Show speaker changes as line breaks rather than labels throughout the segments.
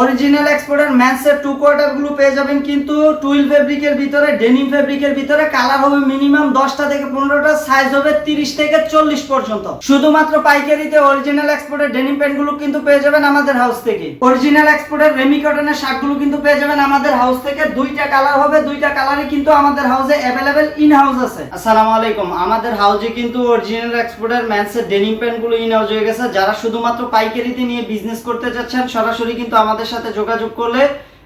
Original এক্সপোর্টের ম্যান্সের two কোয়ার্টারগুলো পেয়ে যাবেন কিন্তু টুইল ফেব্রিকের ভিতরে ডেনিম ফেব্রিকের ভিতরে কালার হবে মিনিমাম দশটা থেকে পনেরোটা সাইজ হবে তিরিশ থেকে চল্লিশ পর্যন্ত। শুধুমাত্র পাইকারিতে অরিজিনাল এক্সপোর্টের ডেনিম প্যান্টগুলো কিন্তু পেয়ে যাবেন আমাদের হাউস থেকে। অরিজিনাল এক্সপোর্টের রেমি কটনের শার্টগুলো কিন্তু পেয়ে যাবেন আমাদের হাউস থেকে। দুইটা কালার হবে, দুইটা কালারই কিন্তু আমাদের হাউসে অ্যাভেলেবেল ইন হাউস আছে। আসসালামু আলাইকুম। আমাদের হাউসে কিন্তু অরিজিনাল এক্সপোর্টের ম্যান্সের ডেনিম প্যান্টগুলো ইন হাউস হয়ে গেছে। যারা শুধুমাত্র পাইকারিতে নিয়ে বিজনেস করতে চাচ্ছেন সরাসরি কিন্তু আমাদের সাথে যোগাযোগ করলে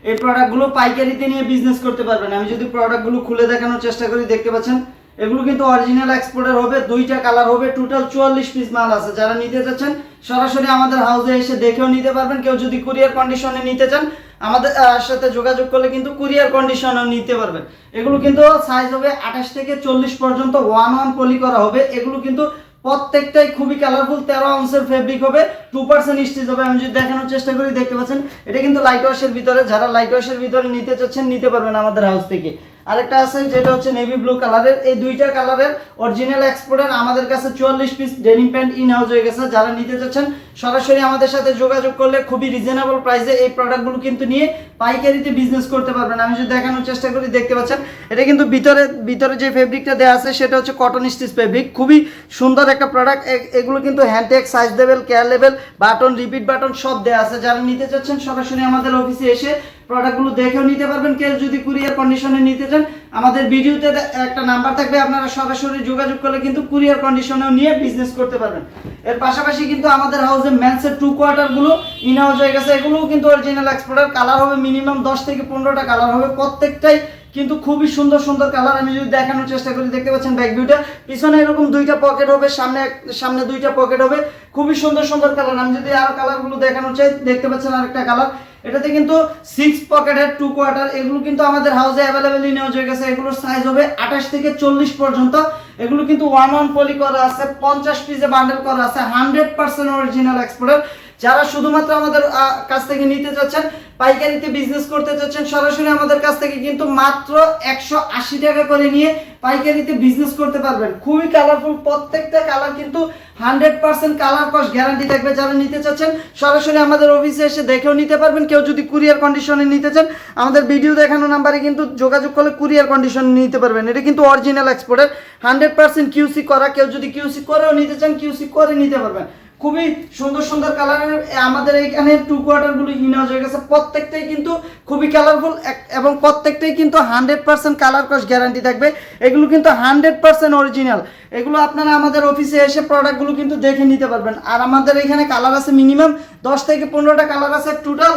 এই প্রোডাক্টগুলো পাইকারিতে নিয়ে বিজনেস করতে পারবেন। আমি যদি প্রোডাক্টগুলো খুলে দেখানোর চেষ্টা করি, দেখতে পাচ্ছেন, এগুলো কিন্তু অরিজিনাল এক্সপোর্টের হবে, দুইটা কালার হবে টোটাল চুয়াল্লিশ পিস মাল আছে। যারা নিতে চাচ্ছেন, সরাসরি আমাদের হাউসে এসে দেখেও নিতে পারবেন। কেউ যদি কুরিয়ার কন্ডিশনে নিতে চান, আমাদের সাথে যোগাযোগ করলে কিন্তু কুরিয়ার কন্ডিশনেও নিতে পারবেন। এগুলো কিন্তু সাইজ হবে আঠাশ থেকে চল্লিশ পর্যন্ত ওয়ান ওয়ান পলি করা হবে। এগুলো কিন্তু প্রত্যেকটাই খুবই কালারফুল তেরো আউন্সের ফেব্রিক হবে টু পার্সেন্ট স্টিচ হবে। আমি যদি দেখানোর চেষ্টা করি, দেখতে পাচ্ছেন, এটা কিন্তু লাইট ওয়াশের ভিতরে, যারা লাইট ওয়াশের ভিতরে নিতে চাচ্ছেন, নিতে পারবেন আমাদের হাউস থেকে। আরেকটা আছে যেটা হচ্ছে নেভি ব্লু কালারের এই দুইটা কালারের অরিজিনাল এক্সপোর্টের আমাদের কাছে চুয়াল্লিশ piece denim pant in house হয়ে গেছে। যারা নিতে চাচ্ছেন, সরাসরি আমাদের সাথে যোগাযোগ করলে খুবই রিজনেবল প্রাইসে এই প্রোডাক্টগুলো কিন্তু নিয়ে পাইকারিতে বিজনেস করতে পারবেন। আমি যদি দেখানোর চেষ্টা করি, দেখতে পাচ্ছেন, এটা কিন্তু ভিতরে ভিতরে যে ফেব্রিকটা দেওয়া আছে, সেটা হচ্ছে কটন স্টিচ ফেব্রিক খুবই সুন্দর একটা প্রোডাক্ট এগুলো কিন্তু hand tag size level care level button repeat button সব দেওয়া আছে। যারা নিতে চাচ্ছেন, সরাসরি আমাদের অফিসে এসে প্রোডাক্টগুলো দেখেও নিতে পারবেন। কেউ যদি কুরিয়ার কন্ডিশনে নিতে চান, আমাদের ভিডিওতে একটা নাম্বার থাকবে, আপনারা সরাসরি যোগাযোগ করলে কিন্তু কুরিয়ার কন্ডিশনেও নিয়ে বিজনেস করতে পারবেন। এর পাশাপাশি কিন্তু আমাদের হাউসে ম্যান্সের টু কোয়ার্টারগুলো ইন হাউস হয়ে গেছে। এগুলোও কিন্তু অরিজিনাল এক্সপোর্টার কালার হবে মিনিমাম দশ থেকে পনেরোটা কালার হবে। প্রত্যেকটাই কিন্তু খুবই সুন্দর সুন্দর কালার আমি যদি দেখানোর চেষ্টা করি, দেখতে পাচ্ছেন ব্যাক ভিউটা পিছনে এরকম দুইটা পকেট হবে, সামনে সামনে দুইটা পকেট হবে। খুবই সুন্দর সুন্দর কালার আমি যদি আরও কালারগুলো দেখানোর চাই, দেখতে পাচ্ছেন আরেকটা কালার এটাতে কিন্তু সিক্স পকেটের টু কোয়ার্টার এগুলো কিন্তু আমাদের হাউসে অ্যাভেলেবেল নেওয়া হয়ে গেছে। এগুলোর সাইজ হবে আঠাশ থেকে চল্লিশ পর্যন্ত। এগুলো কিন্তু ওয়ান ওয়ান পলি করা আছে, পঞ্চাশ পিসে বান্ডেল করা আছে হান্ড্রেড পার্সেন্ট অরিজিনাল এক্সপোর্টার যারা শুধুমাত্র আমাদের কাছ থেকে নিতে চাচ্ছেন, পাইকারিতে বিজনেস করতে চাচ্ছেন, সরাসরি আমাদের কাছ থেকে কিন্তু মাত্র একশো আশি টাকা করে নিয়ে পাইকারিতে বিজনেস করতে পারবেন। খুবই কালারফুল প্রত্যেকটা কালার কিন্তু hundred percent colour cost guarantee থাকবে যারা নিতে চাচ্ছেন। সরাসরি আমাদের অফিসে এসে দেখেও নিতে পারবেন। কেউ যদি কুরিয়ার কন্ডিশনে নিতে চান, আমাদের ভিডিও দেখানো নাম্বারে কিন্তু যোগাযোগ করলে কুরিয়ার কন্ডিশনে নিতে পারবেন। এটা কিন্তু অরিজিনাল এক্সপোর্টের হান্ড্রেড পার্সেন্ট কিউসি করা। কেউ যদি কিউসি করেও নিতে চান কিউসি করে নিতে পারবেন। খুবই সুন্দর সুন্দর কালারের আমাদের এইখানে টু কোয়ার্টারগুলো ইনাজ হয়ে গেছে। প্রত্যেকটাই কিন্তু খুবই কালারফুল এবং প্রত্যেকটাই কিন্তু hundred percent colour cost guarantee থাকবে। এগুলো কিন্তু হান্ড্রেড পার্সেন্ট অরিজিনাল এগুলো আপনারা আমাদের অফিসে এসে প্রোডাক্টগুলো কিন্তু দেখে নিতে পারবেন। আর আমাদের এখানে কালার আছে মিনিমাম দশ থেকে পনেরোটা কালার আছে টোটাল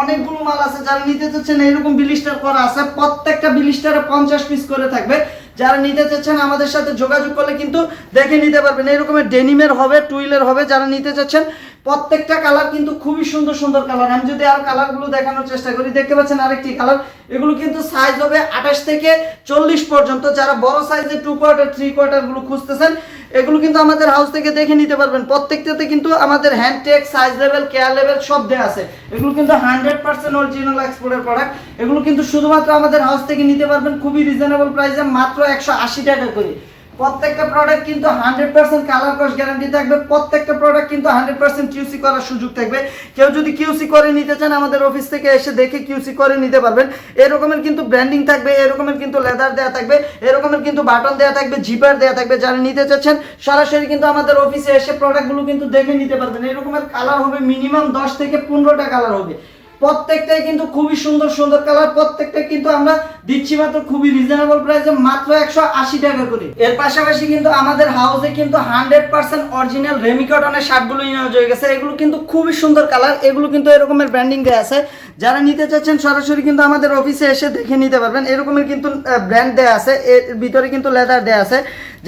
অনেকগুলো মাল আছে, যারা নিতে চাচ্ছেন, এরকম বিলিস্টার করা আছে, প্রত্যেকটা বিলিস্টারে পঞ্চাশ পিস করে থাকবে। যারা নিতে চাচ্ছেন আমাদের সাথে যোগাযোগ করলে কিন্তু দেখে নিতে পারবেন। এরকমের ডেনিমের হবে, টুইলের হবে, যারা নিতে চাচ্ছেন, প্রত্যেকটা কালার কিন্তু খুবই সুন্দর সুন্দর কালার। আমি যদি আর কালারগুলো দেখানোর চেষ্টা করি, দেখতে পাচ্ছেন আরেকটি কালার। এগুলো কিন্তু সাইজ হবে আঠাশ থেকে চল্লিশ পর্যন্ত। যারা বড় সাইজের টু কোয়ার্টার থ্রি কোয়ার্টারগুলো খুঁজতেছেন এগুলো কিন্তু আমাদের হাউস থেকে দেখে নিতে পারবেন। প্রত্যেকটাতে কিন্তু আমাদের hand tag size level care level সব দেওয়া আছে। এগুলো কিন্তু হান্ড্রেড পার্সেন্ট অরিজিনাল এক্সপোর্টের প্রোডাক্ট এগুলো কিন্তু শুধুমাত্র আমাদের হাউস থেকে নিতে পারবেন খুবই রিজনেবল প্রাইসে মাত্র একশো আশি টাকা করে। প্রত্যেকটা প্রোডাক্ট কিন্তু hundred percent colour cost guarantee থাকবে, প্রত্যেকটা প্রোডাক্ট কিন্তু হান্ড্রেড পার্সেন্ট কিউসি করার সুযোগ থাকবে। কেউ যদি কিউসি করে নিতে চান আমাদের অফিস থেকে এসে দেখে কিউসি করে নিতে পারবেন। এরকমের কিন্তু ব্র্যান্ডিং থাকবে এরকমের কিন্তু লেদার দেওয়া থাকবে এরকমের কিন্তু বাটন দেওয়া থাকবে জিপার দেওয়া থাকবে। যারা নিতে চাচ্ছেন, সরাসরি কিন্তু আমাদের অফিসে এসে প্রোডাক্টগুলো কিন্তু দেখে নিতে পারবেন। এরকমের কালার হবে মিনিমাম দশ থেকে পনেরোটা কালার হবে। প্রত্যেকটাই কিন্তু খুবই সুন্দর সুন্দর কালার প্রত্যেকটা কিন্তু আমরা দিচ্ছি মাত্র খুবই রিজনেবল প্রাইসে মাত্র একশো আশি টাকা করে। এর পাশাপাশি কিন্তু আমাদের হাউসে কিন্তু হান্ড্রেড পার্সেন্ট অরিজিনাল রেমিকটনের শার্টগুলো ইউজ হয়ে গেছে। এগুলো কিন্তু খুবই সুন্দর কালার, এগুলো কিন্তু এরকমের ব্র্যান্ডিং দেওয়া আছে। যারা নিতে চাচ্ছেন সরাসরি কিন্তু আমাদের অফিসে এসে দেখে নিতে পারবেন। এরকমের কিন্তু ব্র্যান্ড দেওয়া আছে। এর ভিতরে কিন্তু লেদার দেওয়া আছে।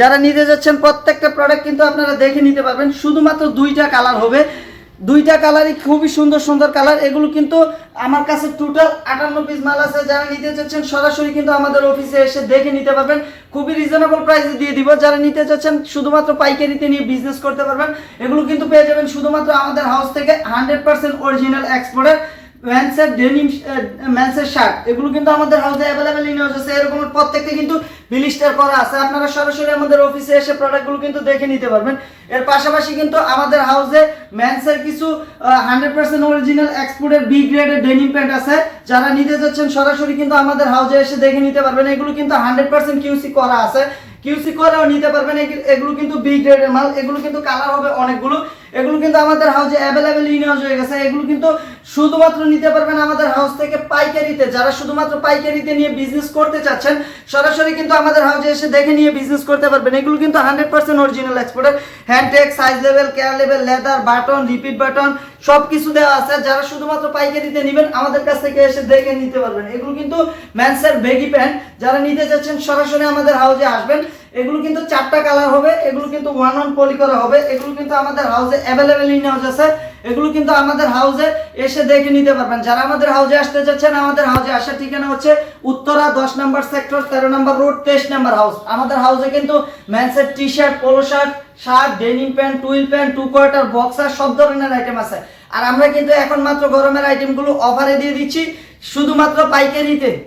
যারা নিতে যাচ্ছেন প্রত্যেকটা প্রোডাক্ট কিন্তু আপনারা দেখে নিতে পারবেন। শুধুমাত্র দুইটা কালার হবে। দুইটা কালারই খুবই সুন্দর সুন্দর কালার। এগুলো কিন্তু আমার কাছে টোটাল আটান্ন পিস মাল আছে। যারা নিতে চাচ্ছেন, সরাসরি কিন্তু আমাদের অফিসে এসে দেখে নিতে পারবেন। খুবই রিজনেবল প্রাইসে দিয়ে দিব। যারা নিতে চাচ্ছেন, শুধুমাত্র পাইকারিতে নিয়ে বিজনেস করতে পারবেন। এগুলো কিন্তু পেয়ে যাবেন শুধুমাত্র আমাদের হাউস থেকে হান্ড্রেড পার্সেন্ট অরিজিনাল এক্সপোর্টের ম্যান্সের ডেনিম ম্যান্সের শার্ট এগুলো কিন্তু আমাদের হাউসে অ্যাভেলেবেল ইন আছে। এরকম প্রত্যেকটা কিন্তু বিলিস্টার করা আছে। আপনারা সরাসরি আমাদের অফিসে এসে প্রোডাক্টগুলো কিন্তু দেখে নিতে পারবেন। এর পাশাপাশি কিন্তু আমাদের হাউসে ম্যান্সের কিছু হান্ড্রেড পার্সেন্ট অরিজিনাল এক্সপোর্টের বি গ্রেডের ডেনিম প্যান্ট আছে। যারা নিতে যাচ্ছেন, সরাসরি কিন্তু আমাদের হাউসে এসে দেখে নিতে পারবেন। এগুলো কিন্তু হান্ড্রেড পার্সেন্ট কিউসি করা আছে। কিউসি করেও নিতে পারবেন। এগুলো কিন্তু বি গ্রেডের মাল। এগুলো কিন্তু কালার হবে অনেকগুলো। এগুলো কিন্তু আমাদের হাউসে অ্যাভেলেবেল ইনহাউস হয়ে গেছে। এগুলো কিন্তু শুধুমাত্র নিতে পারবেন আমাদের হাউস থেকে পাইকারিতে। যারা শুধুমাত্র পাইকারিতে নিয়ে বিজনেস করতে চাচ্ছেন, সরাসরি কিন্তু আমাদের হাউসে এসে দেখে নিয়ে বিজনেস করতে পারবেন। এগুলো কিন্তু হান্ড্রেড পার্সেন্ট অরিজিনাল এক্সপোর্টের hand tag size level care level leather button repeat button সব কিছু দেওয়া আছে। যারা শুধুমাত্র পাইকারিতে নেবেন, আমাদের কাছ থেকে এসে দেখে নিতে পারবেন। এগুলো কিন্তু ম্যান্সের বেগি প্যান্ট যারা নিতে চাচ্ছেন, সরাসরি আমাদের হাউসে আসবেন। এগুলো কিন্তু চারটা কালার হবে, এগুলো কিন্তু ওয়ান অন পলি করা হবে, এগুলো কিন্তু আমাদের হাউসে অ্যাভেলেবেল ইন হাউস আছে, এগুলো কিন্তু আমাদের হাউসে এসে দেখে নিতে পারবেন। যারা আমাদের হাউসে আসতে চাচ্ছেন, আমাদের হাউসে আসার ঠিকানা হচ্ছে উত্তরা দশ নম্বর সেক্টর তেরো নম্বর রোড তেইশ নম্বর হাউস আমাদের হাউসে কিন্তু ম্যান্সের T shirt polo shirt shirt denim pant twill pant two quarter boxer সব ধরনের আইটেম আছে। আর আমরা কিন্তু এখন মাত্র গরমের আইটেমগুলো অফারে দিয়ে দিচ্ছি, শুধুমাত্র পাইকারিতে।